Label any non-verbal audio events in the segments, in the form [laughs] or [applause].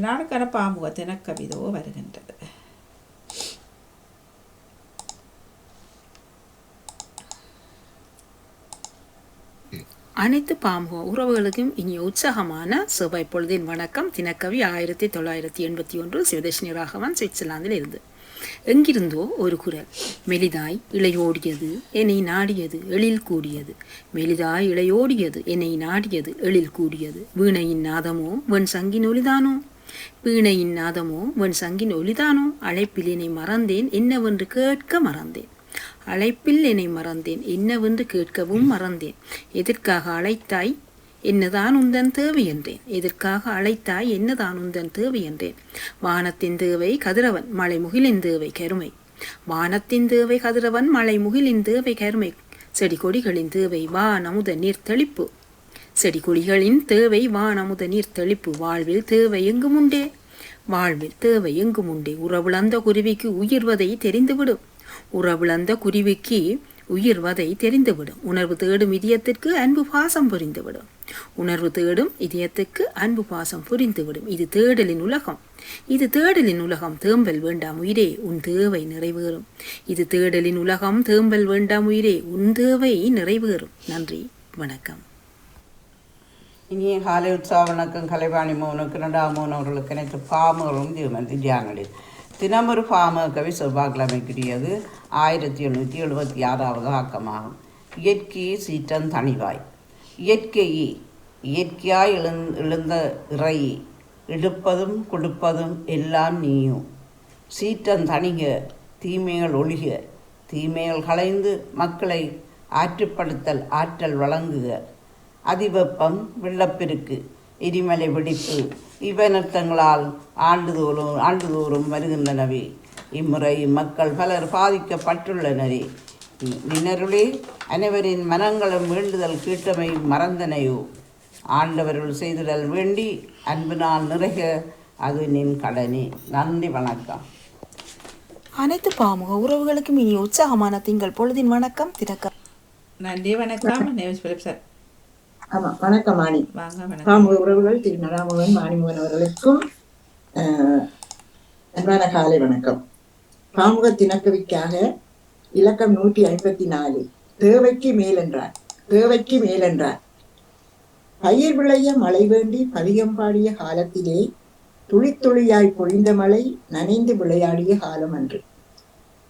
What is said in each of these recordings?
நாளுக்கான பாமுகத்தின கவிதோ வருகின்றது அனைத்து பாம்பு உறவுகளுக்கும் இனி உற்சாகமான செவ்வாய் பொழுதின் வணக்கம் தினக்கவி ஆயிரத்தி தொள்ளாயிரத்தி எண்பத்தி ஒன்று சிவதர்ஷினி ராகவன் சுவிட்சர்லாந்தில் இருந்து எங்கிருந்தோ ஒரு குரல் மெலிதாய் இளையோடியது என்னை நாடியது எழில் கூடியது மெலிதாய் இளையோடியது என்னை நாடியது எழில் கூடியது வீணையின் நாதமோ வெண் சங்கின் ஒலிதானோ பீணையின் நாதமோ வெண் சங்கின் ஒலிதானோ அழைப்பில் என்னை மறந்தேன் என்னவென்று கேட்க மறந்தேன். அழைப்பில் என்னை மறந்தேன் என்னவென்று கேட்கவும் மறந்தேன். எதற்காக அழைத்தாய்? என்னதான் உந்தன் தேவை என்றேன். எதற்காக அழைத்தாய்? என்னதான் உந்தன் தேவை என்றேன். வானத்தின் தேவை கதிரவன் மலை முகிலின் தேவை கருமை. வானத்தின் தேவை கதிரவன் மலை முகிலின் தேவை கருமை. செடி கொடிகளின் தேவை வா நமுத நீர் தெளிப்பு செடி கொடிகளின் தேவை வானமுத நீர் தெளிப்பு வாழ்வில் தேவை எங்கும் உண்டே வாழ்வில் தேவை எங்கும் உண்டே உறவுளந்த குருவிக்கு உயிர்வதை தெரிந்துவிடும். உறவுளந்த குருவிக்கு உயிர்வதை தெரிந்துவிடும். உணர்வு தேடும் இதயத்திற்கு அன்பு பாசம் புரிந்துவிடும். உணர்வு தேடும் இதயத்துக்கு அன்பு பாசம் புரிந்துவிடும். இது தேடலின் உலகம். இது தேடலின் உலகம். தேம்பல் வேண்டாம் உயிரே உன் தேவை நிறைவேறும். இது தேடலின் உலகம். தேம்பல் வேண்டாம் உயிரே உன் தேவை நிறைவேறும். நன்றி. வணக்கம். இனிய காலை உற்சாக வணக்கம் கலைவாணி மோகனுக்கு இரண்டாம் மோகன் அவர்களுக்கு அனைத்து பாமகளும் ஜீவன் திவ்யாங்களில் தினமொரு பாம கவி செவ்வாய்க்கிழமைக்குரியது ஆயிரத்தி எழுநூற்றி எழுபத்தி ஆறாவது ஆக்கமாகும் இயற்கையை சீற்றம் தனிவாய் இயற்கையே இயற்கையாய் எழுந் எழுந்த இறையே எடுப்பதும் கொடுப்பதும் எல்லாம் நீயும் சீற்றம் தணிக தீமைகள் ஒழிக தீமைகள் களைந்து மக்களை ஆற்றுப்படுத்தல் ஆற்றல் வழங்குக அதிவெப்பம் வெள்ளப்பெருக்கு எரிமலை வெடிப்பு இவ்வனர்த்தங்களால் ஆண்டுதோறும் ஆண்டுதோறும் வருகின்றனவே. இம்முறை மக்கள் பலர் பாதிக்கப்பட்டுள்ளனரே. நினருளே அனைவரின் மனங்களும் வேண்டுதல் கீட்டமை மறந்தனையோ. ஆண்டவர்கள் செய்திடல் வேண்டி அன்பினால் நிறைக அது நின் கடனே. நன்றி வணக்கம். அனைத்து பாமுக உறவுகளுக்கும் இனி உற்சாகமான திங்கள் பொழுதின் வணக்கம் திறக்க. நன்றி வணக்கம். சார் ஆமா வணக்கம் மாணி. பாமுக உறவுகள் திரு நடாமுகன் மாணிமுகன் அவர்களுக்கும் அன்பான காலை வணக்கம். பாமுக தினக்கவிக்காக இலக்கம் நூற்றி ஐம்பத்தி நாலு. தேவைக்கு மேலென்றார் தேவைக்கு மேலென்றார் பயிர் விளைய மழை வேண்டி பதிகம் பாடிய காலத்திலே துளித்துளியாய் பொழிந்த மழை நனைந்து விளையாடிய காலம் அன்று.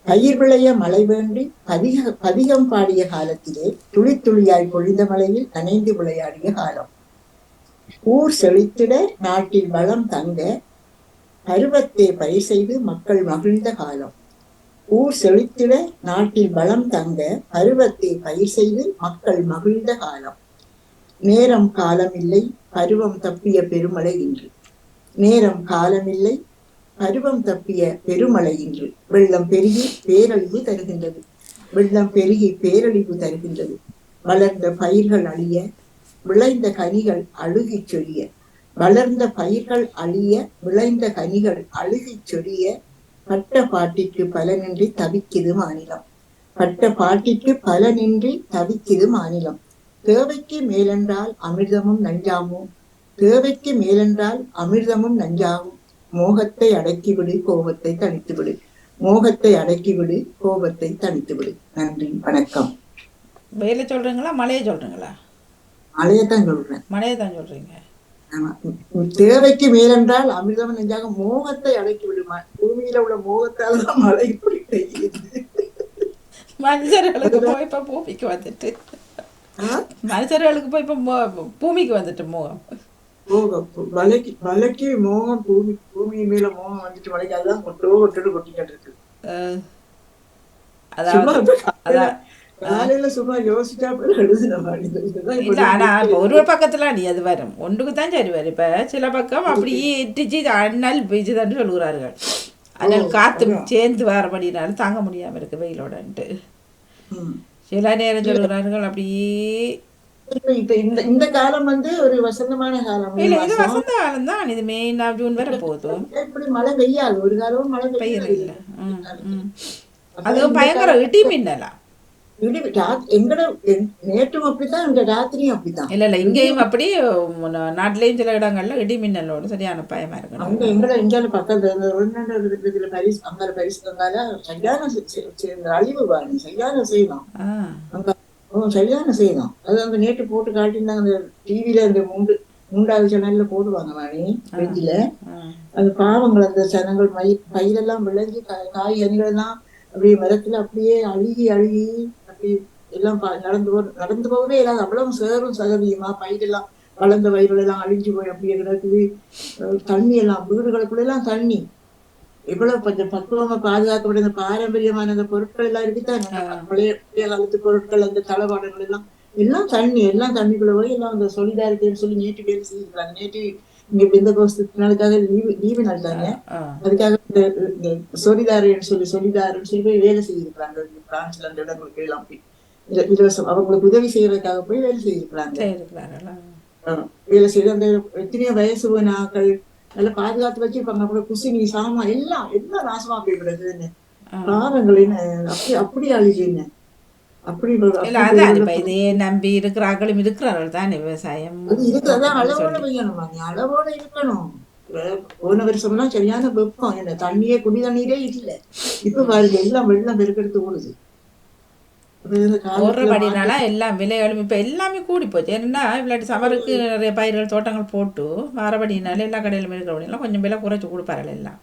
பயிர் விளைய மழை வேண்டி பதிக பதிகம் பாடிய காலத்திலே துளித்துளியாய் பொழிந்த மழையில் நனைந்து விளையாடிய காலம். ஊர் செழித்திட நாட்டில் வளம் தங்க பருவத்தை பயிர் செய்து மக்கள் மகிழ்ந்த காலம். ஊர் செழித்திட நாட்டில் வளம் தங்க பருவத்தை பயிர் செய்து மக்கள் மகிழ்ந்த காலம். நேரம் காலமில்லை பருவம் தப்பிய பெருமழை இன்று. நேரம் காலமில்லை பருவம் தப்பிய பெருமழை இன்று. வெள்ளம் பெருகி பேரழிவு தருகின்றது. வெள்ளம் பெருகி பேரழிவு தருகின்றது. வளர்ந்த பயிர்கள் அழிய விளைந்த கனிகள் அழுகிச் சொரிய. வளர்ந்த பயிர்கள் அழிய விளைந்த கனிகள் அழுகிச் சொரிய. பட்ட பாட்டிற்கு பலனின்றி தவிக்குது மாநிலம். பட்ட பாட்டிற்கு பலனின்றி தவிக்குது மாநிலம். தேவைக்கு மேலென்றால் அமிர்தமும் நஞ்சாமோ தேவைக்கு மேலென்றால் அமிர்தமும் நஞ்சாகும். மோகத்தை அடக்கிவிடு கோபத்தை தணித்துவிடு. மோகத்தை அடக்கிவிடு கோபத்தை தணித்துவிடு. நன்றி வணக்கம். வெயில சொல்றீங்களா மழையை சொல்றீங்களா? மழையத்தான் சொல்றேன். மழையை தான் சொல்றீங்க. தேவைக்கு மேலென்றால் அமிர்தம் நெஞ்சாக மோகத்தை அடக்கி விடுமா பூமியில உள்ள மோகத்தால் தான் மழை இப்படி பெய்யுது. மனுஷர்களுக்கு போய் இப்ப பூமிக்கு வந்துட்டு? மனுஷர்களுக்கு போய் இப்ப பூமிக்கு வந்துட்டு மோகம். மோகம் மலைக்கு மலைக்கு மோகம் பூமி பூமி மேல மோகம் வந்துட்டு மலைக்கு அதுதான் கொட்டோ கொட்டு கொட்டிக்கிட்டு இருக்கு. காலையில- சும்மா யோசிச்சா ஆனா ஒரு பக்கத்துல நீ அது வரும். ஒன்றுக்கு தான் சரி வரும் இப்ப சில பக்கம் அப்படியே இட்டுச்சு அண்ணல் பெய்ச்சுதான்னு சொல்லுகிறார்கள். அண்ணல் காத்து சேர்ந்து வரபடினாலும் தாங்க முடியாம இருக்கு வெயிலோடன்ட்டு. சில நேரம் சொல்லுகிறார்கள் அப்படியே இந்த இந்த காலம் வந்து ஒரு வசந்தமான காலம். இல்ல இது. வசந்த காலம் தான் இது மே ஜூன் வரை போதும். இப்படி மழை பெய்யாது. ஒரு காலமும் மழை ம். அதுவும் பயங்கர இடி எங்- நேற்றும் அப்படித்தான் இந்த ராத்திரியும் அப்படித்தான். இல்ல இல்ல இங்கேயும் அப்படி நாட்டிலேயும் சில இடங்கள்ல இடி மின்னலோட சரியான பயமா அங்க இருக்கணும் எங்கட எங்கேயாவது பக்கத்துல இதுல பரிசு அங்க பரிசு சரியான அழிவு பாருங்க சரியான அங்க ஓ, சரியான செய்யணும். அது அந்த நேற்று போட்டு காட்டியிருந்தாங்க அந்த டிவில இந்த மூன்று மூன்றாவது சேனல்ல போடுவாங்க மணி வெஞ்சில. அந்த பாவங்கள் அந்த சனங்கள் மை பயிரெல்லாம் விளைஞ்சு கா- காய்கறிகள் எல்லாம் அப்படியே மரத்துல அப்படியே அழுகி அழுகி அப்படி எல்லாம் நடந்து நடந்து போகவே இல்லாத அவ்வளவு சேரும் சகதியுமா? பயிரெல்லாம் வளர்ந்த பயிர்கள் எல்லாம் அழிஞ்சு போய் அப்படியே கிடக்குது. தண்ணி எல்லாம் வீடுகளுக்குள்ள எல்லாம் தண்ணி. இவ்வளவு கொஞ்சம் பக்குவமா பாதுகாக்கப்பட்ட இந்த பாரம்பரியமான அந்த பொருட்கள் எல்லாம் இருக்குதான்? பழைய பழைய காலத்து பொருட்கள் அந்த தளபாடங்கள் எல்லாம். எல்லாம் தண்ணி எல்லாம் தண்ணிக்குள்ள போய் எல்லாம் அந்த சொலிதாரிட்டின்னு சொல்லி நேற்று பேர் செய்திருக்காங்க நேற்று இங்க இந்த கோஸ்து நாளுக்காக லீவு லீவு ஆ. அதுக்காக இந்த இந்த சொலிதாரின்னு சொல்லி சொலிதாருன்னு சொல்லி போய் வேலை செய்திருக்கிறாங்க. பிரான்ஸ்ல அந்த இடங்களுக்கு எல்லாம் போய். இல- இலவசம் அவங்களுக்கு உதவி செய்யறதுக்காக போய் வேலை ஆஹ் வேலை செய்து அந்த எத்தனையோ வயசு போன ஆட்கள் நல்லா பாதுகாத்து வச்சிருப்பாங்க. அப்புறம் குசினி சாமான் எல்லாம் எல்லாம் நாசமா போய் கிடக்குதுன்னு பாவங்களின்னு அப்படி அப்படி அழிஞ்சுன்னு அப்படி நம்பி இருக்கிறார்களும் இருக்கிறார்கள் தானே விவசாயம். அது இருக்கு அதான் அளவோட வைக்கணுமா அளவோட இருக்கணும். போன வருஷம்லாம் சரியான வெப்பம் என்ன தண்ணியே குடி தண்ணீரே இல்ல. இப்ப பாருங்க எல்லாம் வெள்ளம் பெருக்கெடுத்து ஓடுது. போடுறபடினால எல்லாம் விலைகளும் இப்ப எல்லாமே கூடி போச்சு என்னன்னா இல்லாட்டி சமருக்கு நிறைய பயிர்கள் தோட்டங்கள் போட்டு வாரபடினால எல்லா கடையிலும் இருக்கிறபடினால கொஞ்சம் விலை குறைச்சு கொடுப்பார்கள் எல்லாம்.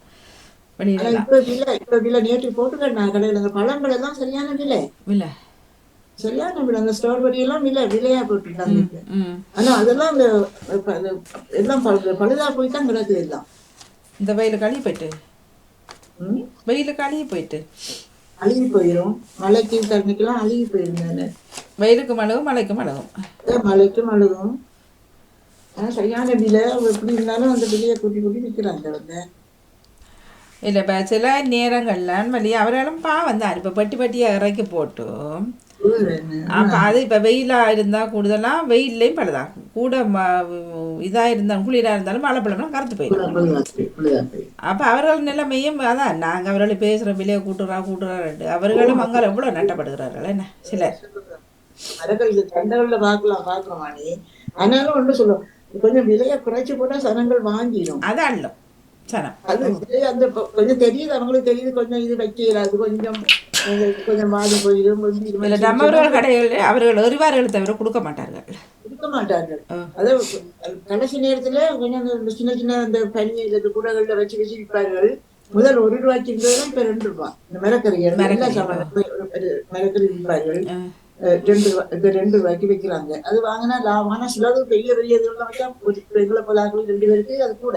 நேற்று போட்டுக்கட்டா கடையில. அந்த பழங்கள் எல்லாம் சரியான விலை. விலை. சரியான விலை. அந்த ஸ்ட்ராபெரி எல்லாம் விலை விலையா. ம் ஆனா அதெல்லாம் அந்த எல்லாம் பழு- பழுதா போய் தான் கிடக்குது எல்லாம். இந்த வெயில் கழுவி போயிட்டு. ம்? வெயில் கழுவி போயிட்டு. அழுகி போயிரும். மழைக்கு தண்ணிக்கெல்லாம் அழுகி போயிருந்தானே வெயிலுக்கு மழகும் மழைக்கு மழகும் மழைக்கும் அழுகும் ஆனா சரியான விலை. எப்படி இருந்தாலும் அந்த விலையை கூட்டி கூட்டி விற்கிறாங்க வந்து இல்லை இப்போ சில நேரங்கள்ல வழி அவர்களும் பாவம் தான் இப்போ பெட்டி பெட்டியாக இறக்கி போட்டு அப்போ அது இப்போ வெயிலாக இருந்தால் கூடுதலாக வெயில்லையும் பழுதாகும் கூட இதாக இருந்தாலும் குளிராக இருந்தாலும் மழை பழம்லாம் கருத்து போயிடும் அப்போ அவர்கள் நிலைமையும் அதான் நாங்கள் அவர்களை பேசுகிற விலையை கூட்டுறா கூட்டுறாரு அவர்களும் அங்கே எவ்வளோ நட்டப்படுகிறார்கள் என்ன? சிலர் சந்தைகள்ல பார்க்கலாம் பார்க்கலாம் ஆனாலும் ஒன்று சொல்லும் கொஞ்சம் விலையை குறைச்சு போட்டா சனங்கள் வாங்கிடும். அது அள்ளும் சனம். அது அந்த கொஞ்சம் தெரியுது அவங்களுக்கு தெரியுது கொஞ்சம் இது வைக்கலாது கொஞ்சம் கொஞ்சம் மாறி போயிடும் கொஞ்சம் இது இல்லை நம்மவர்கள் கடையில் அவர்கள் எறிவார்கள் தவிர கொடுக்க மாட்டார்கள். இருக்க மாட்டார்கள். அது கடைசி நேரத்துல கொஞ்சம் சின்ன சின்ன அந்த பனி இந்த குடங்கள்ல வச்சு வச்சு விற்பார்கள். முதல் ஒரு ரூபாய்க்கு இருந்ததுதான் இப்ப ரெண்டு ரூபாய் இந்த மரக்கறிகள் மரக்கறி விற்பார்கள். ரெண்டு இப்ப ரெண்டு ரூபாய்க்கு விற்கிறாங்க. அது வாங்கினா லாபம் ஆனா சிலது பெரிய பெரிய இதெல்லாம் வச்சா ஒரு எங்களை போல ரெண்டு பேருக்கு அது கூட.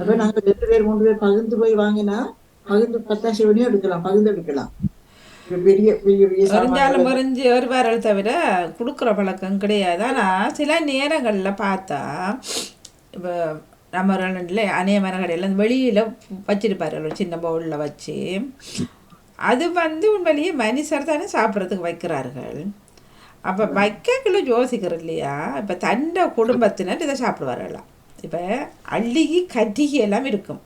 அப்ப நாங்க ரெண்டு பேர் மூணு பேர் பகிர்ந்து போய் வாங்கினா பகிர்ந்து பத்தாசு வழியும் எடுக்கலாம் பகிர்ந்து எடுக்கலாம். பெரிய பெரிய எறிஞ்சாலும் எறிஞ்சு வருவார்கள் தவிர கொடுக்குற பழக்கம் கிடையாது. ஆனால் சில நேரங்களில் பார்த்தா இப்போ நம்ம இல்லை அநேக கடையில் வெளியில் வச்சிருப்பார்கள் ஒரு சின்ன பவுலில் வச்சு. அது வந்து உண்மையிலேயே மனுஷர் தானே சாப்பிட்றதுக்கு வைக்கிறார்கள். அப்போ வைக்கக்குள்ள யோசிக்கிறோம் இல்லையா? இப்போ தண்ட குடும்பத்தினர் இதை சாப்பிடுவார்களாம் இப்போ அள்ளிகி கட்டிகி எல்லாம் இருக்கும்.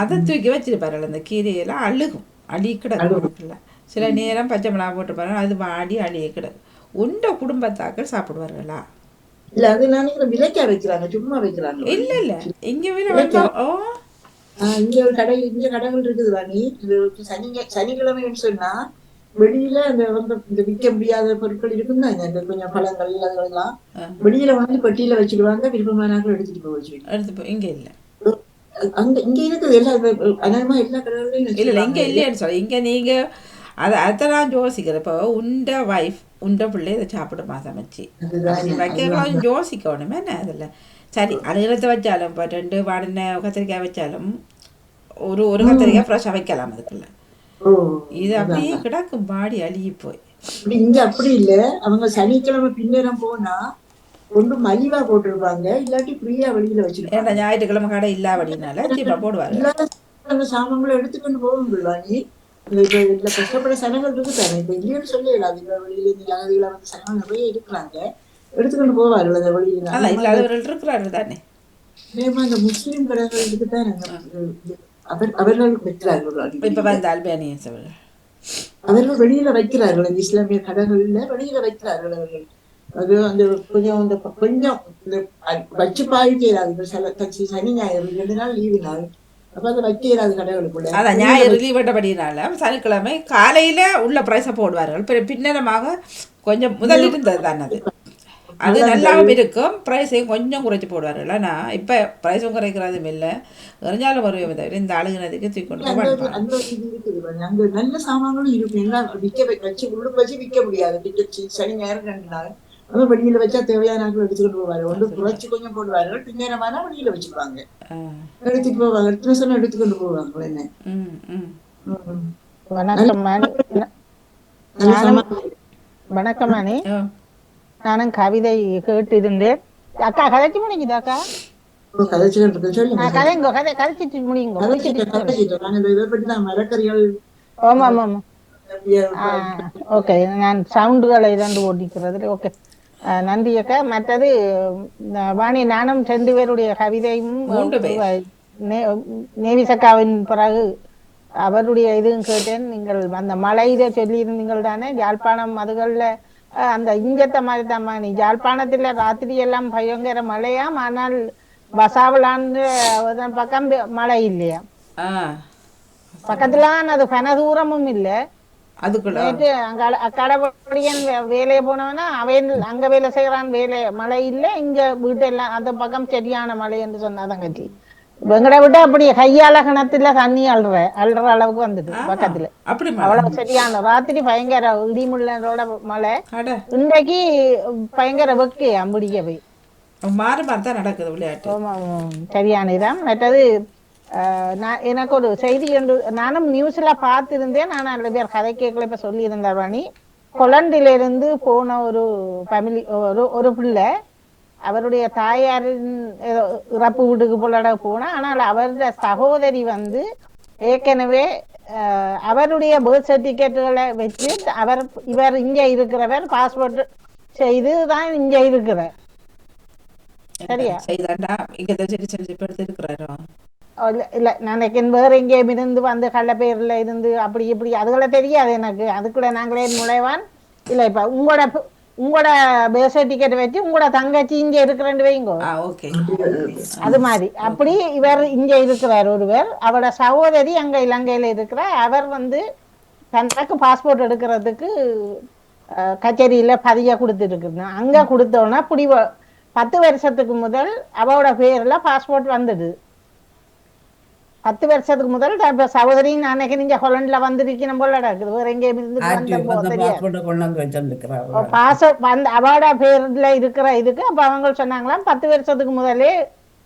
அதை தூக்கி வச்சிருப்பார்கள். அந்த கீரையெல்லாம் அழுகும். கிடக்கும் சில நேரம் பச்சை மிளகா போட்டு பாருங்க அது வாடி அழிய கிடக்கும் உண்ட குடும்பத்தாக்கள் சாப்பிடுவார்களா? இல்ல அது விலைக்கா வைக்கிறாங்க. சும்மா வைக்கிறாங்க இல்ல இல்ல. இங்க வந்து ஓ. இங்க ஒரு கடை இங்க கடைகள் இருக்குது ராணி. சனி சனிக்கிழமைன்னு சொன்னா வெளியில அந்த வந்து இந்த விற்க முடியாத பொருட்கள் இருக்குங்க இந்த கொஞ்சம் பழங்கள் அதெல்லாம். வெளியில வந்து பெட்டியில வச்சுடுவாங்க விருப்பமானாக்கள் எடுத்துட்டு போய் வச்சுருவாங்க இங்க இல்ல. அங்க இங்க இருக்குது எல்லா எல்லா கடைகள்லயும் இல்ல இல்ல இங்க. இல்லையான்னு சொல்ல இங்க நீங்க அதை அதை நான் யோசிக்கிறேன் இப்போ உண்ட வைஃப் உண்ட பிள்ளை இதை சாப்பிடுமா சமைச்சு? வைக்கலாம் யோசிக்கணுமே. என்ன அதில்? சரி அழுகிறத வச்சாலும் இப்போ ரெண்டு வாடின கத்திரிக்காய் வச்சாலும் ஒரு ஒரு கத்திரிக்காய் ஃப்ரெஷ்ஷாக வைக்கலாம் அதுக்குள்ள. இது அப்படியே கிடக்கும் பாடி அழுகி போய். இங்க அப்படி இல்ல. அவங்க சனிக்கிழமை பின்னேரம் போனா ஒன்று மலிவா போட்டிருப்பாங்க இல்லாட்டி ஃப்ரீயா வெளியில வச்சிருப்பாங்க. ஞாயிற்றுக்கிழமை கடை இல்லாதபடினால சீப்பாக போடுவாங்க இல்லாத அந்த சாமான்களை எடுத்துக்கொண்டு போகும் வாங்கி இப்ப இதுல கஷ்டப்பட சனங்கள் இருக்கு தானே. இப்ப இல்லைன்னு சொல்லலாம் இப்ப வெளியில இந்த ஜாதிகளை வந்து சனங்கள் நிறைய இருக்கிறாங்க எடுத்துக்கொண்டு போவார்கள் அந்த வெளியில. இல்லாதவர்கள் இருக்கிறார்கள் தானே. அதேமா இந்த முஸ்லீம் கடைகளுக்கு தான் அவர் அவர்கள் வைக்கிறார்கள் இப்போ வந்த அல்பேனியன்ஸ் அவர்கள். அவர்கள் வெளியில வைக்கிறார்கள் இந்த இஸ்லாமிய கடைகள்ல வெளியில வைக்கிறார்கள் அவர்கள். அது அந்த கொஞ்சம் அந்த கொஞ்சம் வச்சு பாதிக்க இயலாது இப்ப சில கட்சி சனி ஞாயிறு ரெண்டு நாள் லீவு நாள் அப்ப அதை வைக்க இயலாது கடைகளுக்குள்ள அதான் ஞாயிறு லீவ் விட்டபடினால சனிக்கிழமை காலையில உள்ள பிரைஸை போடுவார்கள். பின்னரமாக கொஞ்சம் முதல் இருந்தது தான் அது. அது நல்லாவும் இருக்கும். ப்ரைஸையும் கொஞ்சம் குறைச்சி போடுவார்கள். ஆனால் இப்போ ப்ரைஸும் குறைக்கிறதும் இல்லை. எறிஞ்சாலும் ஒரு தவிர இந்த அழுகுனதுக்கு தூக்கி கொண்டு நல்ல சாமான்களும் இருக்கும். எல்லாம் விற்க வச்சு உள்ளுக்கு வச்சு விற்க முடியாது. டிக்கெட் சனி ஞாயிறு ரெண்டு நாள். அது வெளியில வச்சா தேவையான ஆட்கள் எடுத்துக்கிட்டு போவாரு. ஒன்று குறைச்சி கொஞ்சம் போடுவார்கள் பின்னேரமான வெளியில வச்சுப்பாங்க ஆ. எடுத்துட்டு போவாங்க. எடுத்துட்டு சொன்னா எடுத்துக்கொண்டு போவாங்க என்ன. வணக்கம் ஆ. நானும் கவிதை கேட்டு இருந்தேன். அக்கா கதைச்சு முடிக்குது அக்கா? கதைங்க கதை கதைச்சிட்டு முடியுங்க. மரக்கறிகள் ஆமா ஆமா ஆமா ஓகே. நான் சவுண்டுகளை இரண்டு ஓட்டிக்கிறது ஓகே. நன்றி அக்கா. மற்றது வாணி நானும் ரெண்டு பேருடைய கவிதையும் நேவிசக்காவின் பிறகு அவருடைய இதுவும் கேட்டேன். நீங்கள் அந்த மலையில சொல்லியிருந்தீங்கள் தானே யாழ்ப்பாணம் அதுகளில் அந்த இங்கத்த மாதிரி தான் நீ யாழ்ப்பாணத்துல ராத்திரி எல்லாம் பயங்கர மழையாம் ஆனால் பசாவலான்னு அதன் பக்கம் மழை இல்லையா? பக்கத்துல அது கன தூரமும் இல்லை. அதுக்குள்ள கடவுளியன் வேலையை போனவனா அவன் அங்க வேலை செய்யறான் வேலை மழை இல்ல இங்க வீட்டெல்லாம் அந்த பக்கம் சரியான மழை என்று சொன்னாதான் கட்சி வெங்கட விட்டு அப்படி கையால கிணத்துல தண்ணி அழுற அழுற அளவுக்கு வந்துட்டு பக்கத்துல. அவ்வளவு சரியான ராத்திரி பயங்கர இடிமுள்ளனோட மழை. இன்றைக்கு பயங்கர வெக்கு அம்பிடிக்க போய் மாறி மாறி தான் நடக்குது விளையாட்டு. சரியான இதான் மற்றது நான் எனக்கு ஒரு செய்தி ஒன்று நானும் நியூஸ்ல பார்த்திருந்தேன். நான் ரெண்டு பேர் கதை கேட்கல இப்ப சொல்லியிருந்தார் வாணி கொலண்டிலிருந்து போன ஒரு ஃபேமிலி ஒரு ஒரு பிள்ளை அவருடைய தாயாரின் இறப்பு வீட்டுக்கு போலட போனா ஆனால் அவருடைய சகோதரி வந்து ஏற்கனவே அவருடைய பர்த் சர்டிபிகேட்டுகளை வச்சு அவர் இவர் இங்க இருக்கிறவர் பாஸ்போர்ட் செய்து தான் இங்க இருக்கிறார். சரியா? இல்ல நினைக்க வேற எங்கேயும் இருந்து வந்து கள்ள பேர்ல இருந்து அப்படி இப்படி அதுகளை தெரியாது எனக்கு. அதுக்குள்ள நாங்களே நுழைவான். இல்ல இப்ப உங்களோட உங்களோட பேச டிக்கெட் வச்சு உங்களோட தங்கச்சி இங்க இருக்கிறேன்னு வைங்கோ. அது மாதிரி. அப்படி இவர் இங்க இருக்கிறார் ஒருவர். அவரோட சகோதரி அங்க இலங்கையில இருக்கிறார் அவர் வந்து தனக்கு பாஸ்போர்ட் எடுக்கிறதுக்கு கச்சேரியில பதிய கொடுத்துருக்கு அங்க கொடுத்தோன்னா புடி பத்து வருஷத்துக்கு முதல் அவரோட பேர்ல பாஸ்போர்ட் வந்தது. பத்து வருஷத்துக்கு முதல் இப்ப சகோதரி அன்னைக்கு நீங்க ஹொலண்ட்ல வந்திருக்கணும் போல நடக்குது வேற எங்கேயும் இருந்து பாச அந்த அவார்டா பேர்ல இருக்கிற இதுக்கு அப்ப அவங்க சொன்னாங்களாம் பத்து வருஷத்துக்கு முதலே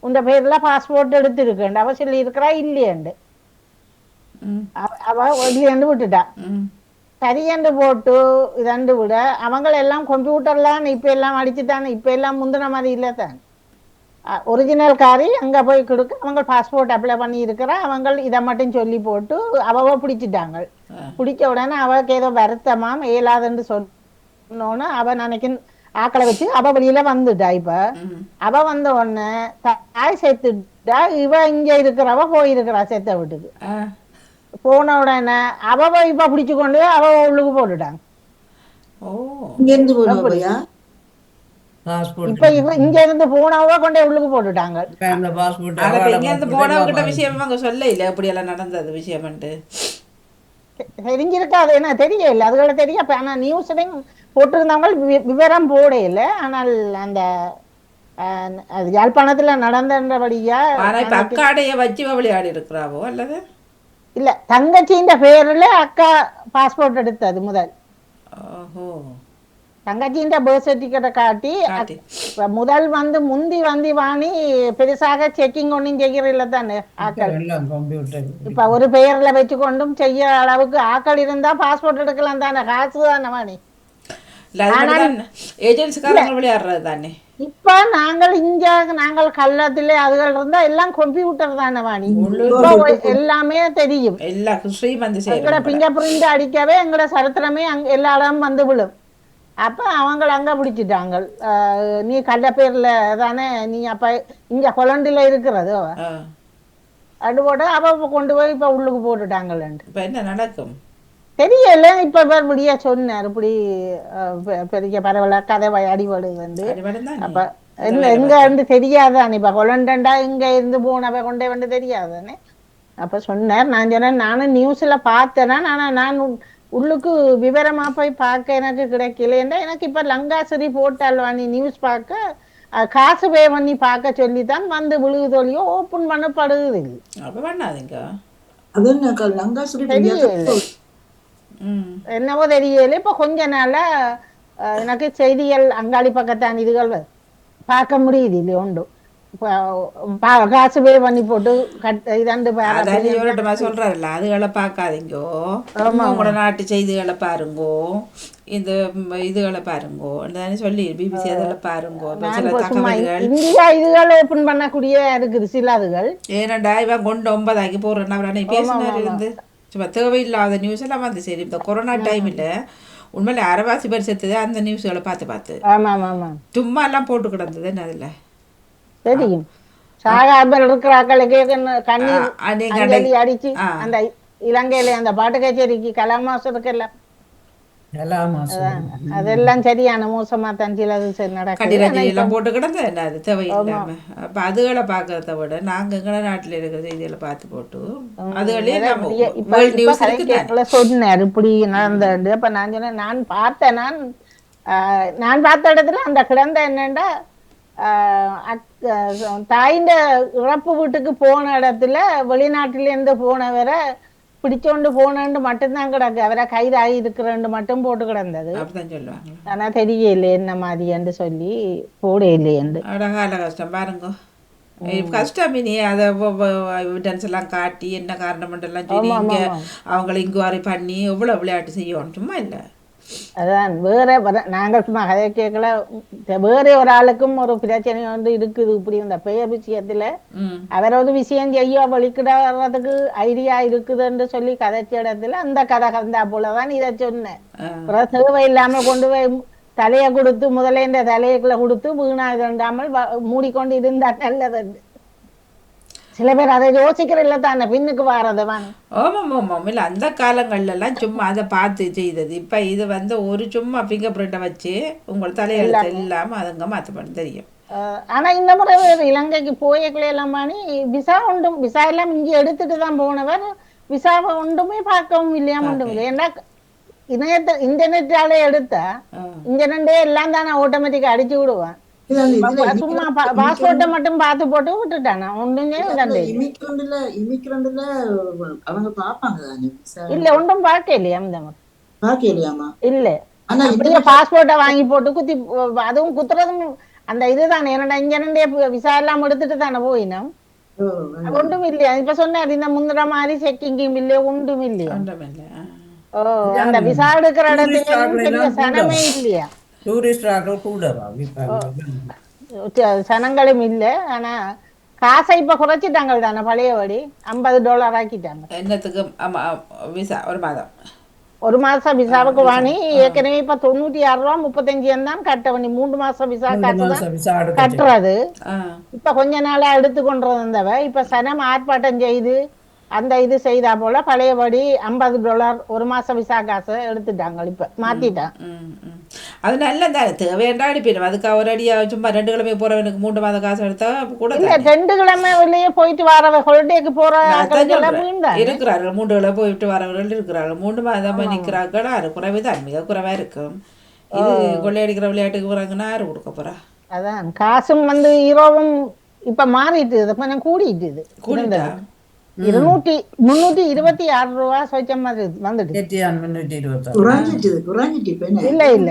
உங்க பேர்ல பாஸ்போர்ட் எடுத்திருக்கேன் அவ சொல்லி இருக்கிறா இல்லையண்டு அவ- இல்லையண்டு விட்டுட்டா சரியண்டு போட்டு இதண்டு விட அவங்க எல்லாம் கம்ப்யூட்டர்லாம் இப்ப எல்லாம் அடிச்சுட்டானே இப்ப எல்லாம் முந்தின மாதிரி இல்லை தான் ஒரிஜினல் காரி அங்க போய் கொடுக்க அவங்க பாஸ்போர்ட் அப்ளை பண்ணி இருக்கிறா அவங்க இதை மட்டும் சொல்லி போட்டு அவ பிடிச்சிட்டாங்க. பிடிச்ச உடனே அவளுக்கு ஏதோ வருத்தமாம் இயலாதுன்னு சொன்னோன்னு அவ நினைக்க ஆக்களை வச்சு அவ வெளியில வந்துட்டா இப்ப. அவ வந்த உடனே தாய் செத்துட்டா இவ இங்க இருக்கிறவ போயிருக்கிறா செத்த வீட்டுக்கு. போன உடனே அவ போய் இப்ப பிடிச்சு கொண்டு அவ உள்ளுக்கு போட்டுட்டாங்க ஓ இங்க இருந்து போடுவா பையா பாஸ்போர்ட் இப்ப இவ இங்க இருந்து போனவ கொண்டே உள்ளுக்கு போட்டுட்டாங்க. இந்த பாஸ்போர்ட் இப்ப இங்க இருந்து போனவங்கிட்ட விஷயம் அவங்க சொல்ல இல்ல எப்படி எல்லாம் நடந்தது விஷயம்ன்ட்டு தெ- தெரிஞ்சிருக்காது. என்ன தெரியல அதுகளை தெரிய அப்ப ஆனா நியூஸ்லையும் போட்டிருந்தவங்க விவரம் போடையில ஆனால் அந்த அது யாழ்ப்பாணத்துல நடந்தபடியா இப்ப அக்காடைய வச்சு விளையாடி இருக்கிறாவோ அல்லது? இல்ல தங்கச்சின்ற பேர்ல அக்கா பாஸ்போர்ட் எடுத்தது முதல். ஓஹோ. தங்கச்சின்ற பர்த் சர்டிபிகேட்டை காட்டி. முதல் வந்து முந்தி வந்து வாணி பெருசாக செக்கிங் ஒன்றும் செய்யறதில்ல தானே ஆக்கள். எல்லாம் கம்ப்யூட்டர் இப்ப ஒரு பெயர்ல வச்சு கொண்டும் செய்ய அளவுக்கு ஆக்கள் இருந்தா பாஸ்போர்ட் எடுக்கலாம் தானே காசு தானே வாணி. விளையாடுறது இப்ப நாங்கள் இங்க நாங்கள் கள்ளத்திலே அதுகள் இருந்தா எல்லாம் கம்ப்யூட்டர் தானே வாணி. இப்ப எல்லாமே தெரியும். எல்லா ஸ்ரீமந்தி எங்கட செய்யணும் பிங்கர் பிரிண்ட் அடிக்கவே எங்கட சரித்திரமே அங்க எல்லா இடமும் வந்து விழும். அப்ப அவங்க அங்க பிடிச்சிட்டாங்க நீ கள்ள பேர்ல தானே நீ அப்ப இங்க கொலண்டில இருக்கிறது. அது போட்டு அவ கொண்டு போய் இப்ப உள்ளுக்கு போட்டுட்டாங்கள்ண்டு இப்ப என்ன நடக்கும்? தெரியல இப்ப பேர் இப்படியா சொன்னார் இப்படி பெரிய பரவலா கதை அடிபடுது வந்து. அப்ப இல்ல எங்க இருந்து தெரியாதானே இப்ப கொலண்டண்டா இங்க இருந்து போனவ கொண்டே வந்து தெரியாதானே? அப்ப சொன்னார் நான் சொன்னேன் நானும் நியூஸ்ல பார்த்தேனா ஆனா நான் உள்ளுக்கு விவரமா போய் பார்க்க எனக்கு கிடைக்கலன்னா எனக்கு இப்ப லங்காசிரி போட்டால் வாணி நியூஸ் பார்க்க காசு பே பண்ணி பார்க்க சொல்லித்தான் வந்து விழுகுதொழியோ ஓப்பன் பண்ணப்படுது என்னவோ தெரியல. இப்ப கொஞ்ச நாளா எனக்கு செய்திகள் அங்காளி பக்கத்தான் இதுகள் பார்க்க முடியுது. இல்லையா உண்டு. இப்ப, பா- காசு பே பண்ணி போட்டு கட் இதாண்டு பாரு இவர்கிட்ட சொல்றாருல்ல அதுகளை பார்க்காதீங்கோ. உங்களோட நாட்டு செய்திகளை பாருங்கோ. இந்த இதுகளை பாருங்கோ. தானே சொல்லி பிபிசி அதில் பாருங்கோ. சில தகவல்கள். இந்தியா இதுகள் ஓபன் பண்ணக்கூடிய இருக்குது சில அதுகள். ஏனண்டா இவன் கொண்டு ஒன்பதாக்கி போடுறேன் அவரை பேசினார் இருந்து. சும்மா தேவையில்லாத நியூஸ் எல்லாம் வந்து சரி இந்த கொரோனா டைமில் உண்மையில அரைவாசி பேர் செத்துது அந்த நியூஸ்களை பார்த்து பார்த்து. சும்மா எல்லாம் போட்டு கிடந்தது என்ன அதில்? தெரியும் சாகாமல் இருக்கிறாக்களுக்கு கண்ணீர் ஆ, நீங்க அஞ்சலி அடிச்சு. அந்த இலங்கையில அந்த பாட்டு கச்சேரிக்கு கலாமாசத்துக்கு எல்லாம் அதெல்லாம் சரியான மோசமா தான் சிலது எல்லாம் போட்டு கிடந்தது என்ன அது தேவையில்லாம அப்ப அதுகளை பார்க்கறத விட நாங்க எங்கட நாட்டுல இருக்கிற செய்திகளை பார்த்து போட்டு அதுகளே சொன்னார் இப்படி நடந்தது அப்ப நான் சொன்னேன் நான் பார்த்தேன் நான் நான் பார்த்த இடத்துல அந்த கிடந்த என்னண்டா தாயிന്റെ இறப்பு வீட்டுக்கு போன இடத்துல வெளிநாட்டுல இருந்து போனவரை பிடிச்சோண்டு போனேன்னு மட்டும்தான் கிடக்கு. அவரை கைதாகி இருக்கிறேன்னு மட்டும் போட்டு கிடந்தது. ஆனா தெரியல என்ன மாதிரின்னு சொல்லி போட இல்லையண்டு அட கால கஷ்டம். பாருங்க. கஷ்டம் இனி. அதை எவிடன்ஸ் எல்லாம் காட்டி என்ன காரணம் எல்லாம் சொல்லி இங்க அவங்கள இங்குவாரி பண்ணி எவ்வளவு விளையாட்டு செய்யணும்? சும்மா இல்லை. அதான் வேற நாங்கள் சும்மா கதை கேட்கல. வேற ஒரு ஆளுக்கும் ஒரு பிரச்சனை வந்து இருக்குது இப்படி இந்த பெயர் விஷயத்துல. அவர் ஒரு விஷயம் செய்ய வெளிக்கிடறதுக்கு ஐடியா இருக்குதுன்னு சொல்லி கதைச்ச இடத்துல அந்த கதை கந்தா போலதான் இதை சொன்னேன். அப்புறம் தேவையில்லாம கொண்டு போய் தலையை கொடுத்து முதலேந்த தலையக்குள்ள கொடுத்து வீணா தண்டாமல் மூடிக்கொண்டு இருந்தா நல்லது. சில பேர் அதை யோசிக்கிறதில்ல தானே பின்னுக்கு வாரதவான் ஆமாம் ஆமாம் இல்லை அந்த காலங்கள்லாம் சும்மா அதை பார்த்து செய்தது. இப்போ இது வந்து ஒரு சும்மா ஃபிங்கர் பிரிண்ட்டை வச்சு உங்கள் தலையெழுத்து இல்லாமல் அதுங்க மாற்றப்படும் தெரியும். அஹ் ஆனா இந்த முறை இலங்கைக்கு போயக்குள்ள எல்லாம் பண்ணி விசா ஒன்றும் விசா எல்லாம் இங்கே எடுத்துட்டு தான் போனவர். விசாவை ஒன்றுமே பார்க்கவும் இல்லையா ஒன்றும் இல்லை ஏன்னா இணையத்தை இன்டர்நெட்டால எடுத்தா ஆ. இன்டர்நெட்டே எல்லாம் தானே ஆட்டோமேட்டிக்கா அடிச்சு விடுவான். இல்ல, சும்மா பாஸ்போர்ட்டை மட்டும் பார்த்து போட்டு விட்டுட்டானா ஒன்றுமே இல்லை இமிக்ரண்ட்ல இமிக்ரண்ட்ல அவங்க பாப்பாங்க இல்ல ஒன்றும் பார்க்க இல்லையா இந்த முறை பாக்கலையாமா இல்ல ஆனா பாஸ்போர்ட்டை வாங்கி போட்டு குத்தி அதுவும் குத்துறதும் அந்த இதுதானே என்னடா இங்க இருந்தே விசா எல்லாம் எடுத்துட்டு தானே போயினோம் ஒன்றும் இல்லையா இப்ப சொன்னாரு இந்த முந்திர மாதிரி செக்கிங்கும் இல்லையா ஒன்றும் இல்லையா ஒன்றுமில்லை ஆ. ஓ அந்த விசா எடுக்கிற இடத்துல டூரிஸ்ட் பெரிய ஆட்கள் சனமே இல்லையா டூரிஸ்ட் ஆட்கள் கூடவா இப்ப ச- சனங்களும் இல்ல ஆனா காசை இப்ப குறைச்சிட்டாங்க தானே பழையபடி. ஐம்பது டாலர் ஆக்கிட்டாங்க. என்னத்துக்கு? விசா ஒரு மாதம். ஒரு மாசம் விசாவுக்கு வாணி. ஏற்கனவே இப்ப தொண்ணூத்தி ஆறு ரூபா முப்பத்தஞ்சு தான் கட்ட வேண்டி மூன்று மாசம் விசா கட்டுதான் கட்டுறது இப்ப கொஞ்ச நாளா எடுத்து கொண்டு வந்தவ இப்ப சனம் ஆர்ப்பாட்டம் செய்து அந்த இது செய்தா போல பழையபடி ஐம்பது டாலர் ஒரு மாசம் விசா காசை எடுத்துட்டாங்க இப்ப மாத்திட்டான் அது நல்லதானே தேவையாண்டா அடிப்பிடும் அதுக்கு ஒரு அடியா சும்மா ரெண்டு கிழமை போகிறவனுக்கு மூன்று மாத காசு எடுத்தா கூட இல்ல ரெண்டு கிழமை வெளியே போயிட்டு வரவ ஹொலிடேக்கு போற இருக்கிறார்கள் மூன்று கிலோ போயிட்டு வரவர்கள் இருக்கிறார்கள் மூன்று மாதம் நிற்கிறார்கள் அது குறைவு தான் மிக குறைவா இருக்கும் இது கொள்ளையடிக்கிற விளையாட்டுக்கு போறாங்கன்னா யாரு கொடுக்க போறா அதான் காசும் வந்து ஈரோவும் இப்ப மாறிட்டு கொஞ்சம் கூடிட்டு கூடிட்டா இருநூற்றி முன்னூத்தி இருபத்தி ஆறு ரூபா சொச்சம் மாதிரி வந்துட்டு இல்ல இல்ல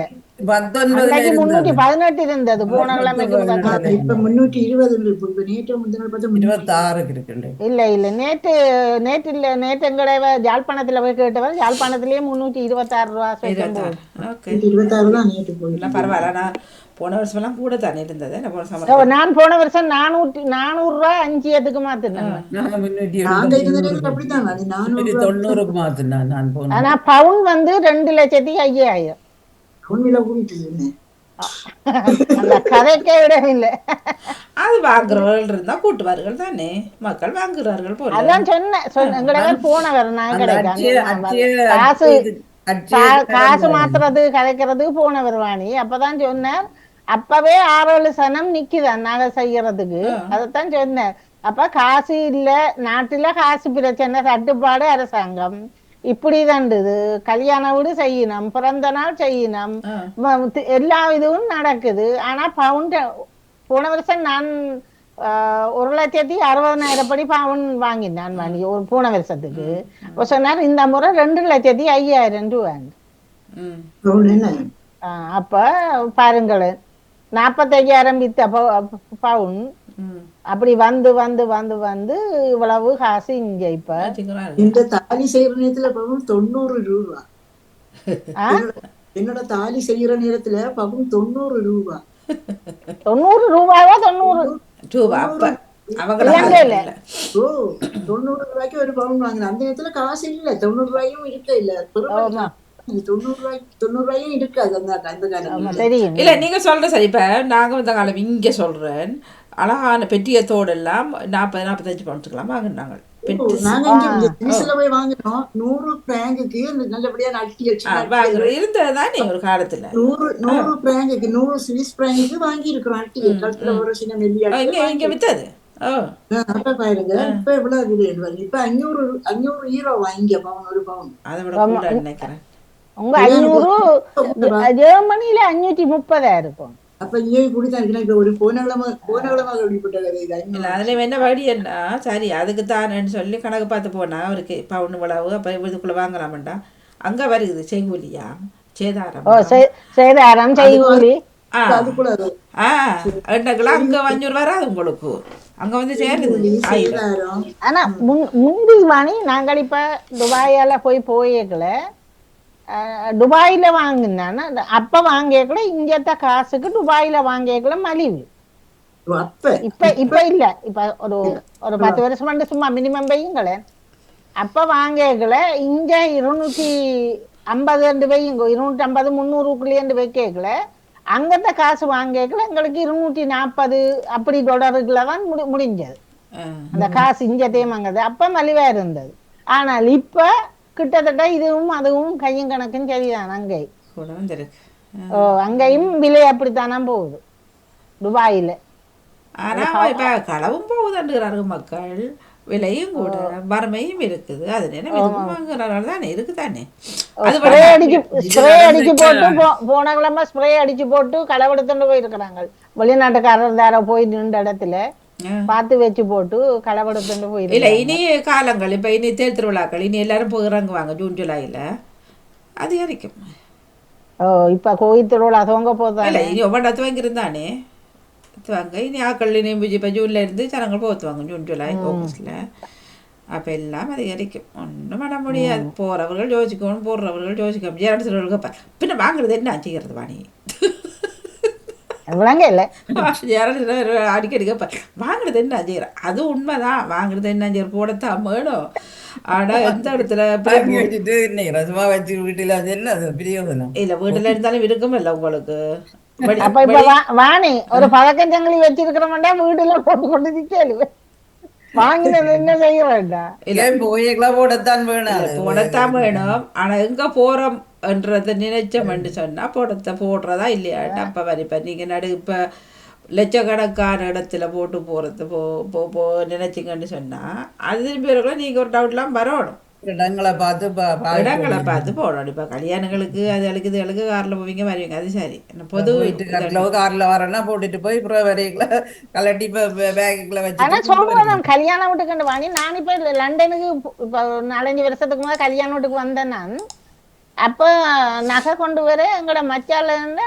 முன்னூத்தி பதினெட்டு இருந்தது. போன கிழமைக்கு இப்ப இருபது. இப்ப நேற்று பார்த்தா இருக்குண்டு இல்ல இல்ல. நேற்று நேற்று இல்ல நேற்று எங்கடைய யாழ்ப்பாணத்துல போய் கேட்டவர் யாழ்ப்பாணத்திலேயே முன்னூத்தி ரூபா தான் நேற்று பரவாயில்ல. நான் போன கூட தானே இருந்தது. நான் வருஷம் நானூற்றி நானூறு ரூபா அஞ்சு அதுக்கு மாத்தினேன் தொண்ணூறுக்கு நான் பவுன் வந்து ரெண்டு லட்சத்தி ஐயாயிரம். உண்மையில கூட்டிட்டு இருந்தேன் அந்த கதைக்கே விடவில்லை. அது வாங்குறவர்கள் இருந்தா கூட்டுவார்கள் தானே. மக்கள் வாங்குறார்கள் போல. அதான் சொன்னேன். சொன்ன எங்கடைய போனவர் நான் அந்த அச்சிய கிடைக்காது அச்சிய காசு மாத்துறது கதைக்கிறது போனவர் வாணி. அப்பதான் சொன்னார் அப்பவே ஆறு சனம் நிக்குதான் நகை செய்யறதுக்கு அதைத்தான் சொன்னார் அப்ப காசு இல்ல. நாட்டுல காசு பிரச்சனை தட்டுப்பாடு அரசாங்கம். இப்படிதான் இது. கல்யாண வீடு செய்யணும் பிறந்த நாள் செய்யணும். எல்லா இதுவும் நடக்குது. ஆனா பவுண்ட் போன வருஷம் நான் ஆஹ், ஒரு லட்சத்தி அறுபதனாயிரம் படி பவுன் வாங்கினான் வாங்கி ஒரு போன வருஷத்துக்கு. சொன்னார் இந்த முறை ரெண்டு லட்சத்தி ஐயாயிரம் ஆஹ், அப்ப பாருங்களேன். நாற்பத்தையாயிரம் வித்த பவுன் அப்படி வந்து வந்து வந்து வந்து இவ்வளவு காசு இங்க இப்ப. இந்த தாலி செய்யற நேரத்துல பவுன் தொண்ணூறு ரூபா. ஆ? என்னோட தாலி செய்யற நேரத்துல பவுன் தொண்ணூறு ரூபா. தொண்ணூறு ரூபாவா தொண்ணூறு? ரூபா தொண்ணூறு ரூபாய்க்கு ஒரு பவுன் வாங்கினேன் அந்த நேரத்துல காசு இல்ல. தொண்ணூறு ரூபாயும் இருக்க இல்ல. தொண்ணூறு ரூபாய்க்கு தொண்ணூறு ரூபாயும் இருக்காது அந்த இல்ல நீங்க சொல்ற சரி இப்ப நாங்க வந்த காலம் இங்க சொல்றேன். அழகான பெட்டியத்தோடு எல்லாம் நாற்பது நாற்பத்தஞ்சு பவுன்ஸுக்கெல்லாம் வாங்கினாங்க. இருந்ததுதானே ஒரு காலத்துல. நூறு நூறு பிராங்குக்கு நூறு சுவிஸ் பிராங்குக்கு வாங்கி இருக்கிறோம் அட்டி கழுத்துல ஒரு சின்ன மெல்லியா இங்க வித்தது. அப்ப பாருங்க இப்ப எவ்வளவு பாருங்க இப்ப அஞ்சூறு அஞ்சூறு ஹீரோ வாங்கி பவுன் ஒரு பவுன். அதை விட நினைக்கிறேன். உங்க ஐநூறு ஜெர்மனில அஞ்சூத்தி முப்பதா இருக்கும் அப்ப இங்கே குடித்தான் இருக்கிறேன் இப்ப ஒரு போன கிழமை போன கிழமை கேள்விப்பட்ட கதை அதுல என்ன வழி என்ன? சரி அதுக்கு தானேன்னு சொல்லி கணக்கு பார்த்து போனா அவருக்கு. பவுன் இவ்வளவு அப்ப இதுக்குள்ள வாங்கலாமண்டா? அங்க வருது செய்கூலியா? சேதாரம். ஓ செ- சேதாரம் செய்கூலி. அங்க அஞ்சூறு வராது உங்களுக்கு. அங்க வந்து சேருது. ஆனா முன் முந்தி மணி நாங்கள் இப்ப துபாயால போய் போயேக்கல. துபாயில வாங்கினானா அப்ப வாங்கியக்கல இங்கத்த காசுக்கு துபாயில வாங்கியக்கல மலிவு இப்ப இப்ப இல்ல இப்ப ஒரு ஒரு பத்து வருஷம் சும்மா மினிமம் வையுங்களேன் அப்ப வாங்கியக்கல இங்க இருநூத்தி ஐம்பது ரெண்டு வையுங்க இருநூற்றி ஐம்பது முந்நூறுக்குள்ளேண்டு வைக்கல அங்கத்த காசு வாங்கியக்கல எங்களுக்கு இருநூற்றி நாற்பது அப்படி தொடருக்குள்ள தான் முடி முடிஞ்சது. அந்த காசு இங்கத்தையும் வாங்குது அப்ப மலிவா இருந்தது ஆனால் இப்ப கிட்டத்தட்ட இதுவும் அதுவும் கையும் கணக்கும் சரிதான் அங்கே. ஓ அங்கேயும் விலை அப்படித்தானா போகுது. துபாயில. ஆனா இப்ப களவும் போகுதுன்றாரு மக்கள். விலையும் கூட வறுமையும் இருக்குது. அது என்ன இதுவும் வாங்குறனால தானே அது ஸ்ப்ரே அடிச்சு ஸ்ப்ரே அடிச்சு போட்டு போன கிழமை ஸ்ப்ரே அடிச்சு போட்டு களவெடுத்துட்டு போயிருக்கிறாங்க. வெளிநாட்டுக்காரர் தார போய் நின்ற இடத்துல. பார்த்து வச்சு போட்டு களவெடுத்துட்டு இல்ல போயிருக்காங்க இனி காலங்கள். இப்ப இனி தேர் திருவிழாக்கள். இனி எல்லாரும் போய் இறங்குவாங்க ஜூன் ஜூலைல. அதிகரிக்கும் ஓ இப்ப கோயில் திருவிழா துவங்க போதா இல்ல இனி ஒவ்வொன்றா துவங்கிருந்தானே? துவங்க இனி ஆக்கள் இனி இப்போ ஜூன்ல இருந்து ஜனங்கள் போத்துவாங்க ஜூன் ஜூலை ஆகஸ்ட்ல. அப்ப எல்லாம் அதிகரிக்கும் ஒண்ணும் பண்ண முடியாது. போறவர்கள் யோசிக்கணும் போடுறவர்கள் யோசிக்கணும். ஜேரட் சிலவர்கள் பின்ன வாங்குறது என்ன? செய்கிறது வாணி. விளங்க இல்ல. [laughs] யாரும் அடிக்கடி கேட்பேன். வாங்குறது என்ன செய்யற அது உண்மைதான். வாங்குறது என்ன செய்யற போடத்தான் வேணும் ஆனா எந்த இடத்துல? [laughs] வச்சுட்டு இன்னைக்கு சும்மா வச்சு வீட்டுல அது என்ன? அது பிரயோஜனம் இல்ல வீட்டுல இருந்தாலும் இருக்கும் இல்ல உங்களுக்கு. அப்ப இப்ப வாணி ஒரு பழக்கம் சங்கிலி வச்சிருக்கிறோம்டா வீடுல போட்டு கொண்டு நிக்கலு. வாங்கினது என்ன செய்ய வேண்டாம் ஏன் போயெல்லாம் போடத்தான் வேணும். போடத்தான் வேணும் ஆனா எங்க போறோம் என்றதை நினைச்சோம்னு சொன்னா போடத்த போடுறதா இல்லையா அப்ப வரி இப்ப நீங்க நடு இப்ப லட்சக்கணக்கான இடத்துல போட்டு போறது போ போ போ நினைச்சிங்கன்னு சொன்னா அது திரும்பி நீங்க ஒரு டவுட்லாம் வரணும் இடங்களை பார்த்து பா- பா- இடங்களை பார்த்து போடணும் இப்ப கல்யாணங்களுக்கு அது அழுக்குது அழுக்கு கார்ல போவீங்க வருவீங்க அது சரி என்ன பொது போயிட்டு கட்டில கார்ல வரேன்னா போட்டுட்டு போய் அப்புறம் வரைக்குள்ள கலட்டி பேக்குல ஆனா வச்சுட்டு சொல்றேன் நான் கல்யாண வீட்டுக்கு வாங்கி நான் இப்ப லண்டனுக்கு இப்ப நாலஞ்சு வருஷத்துக்கு முன்னாடி கல்யாண வீட்டுக்கு வந்தேன் நான் அப்ப நகை கொண்டு வர எங்களோட மச்சால இருந்து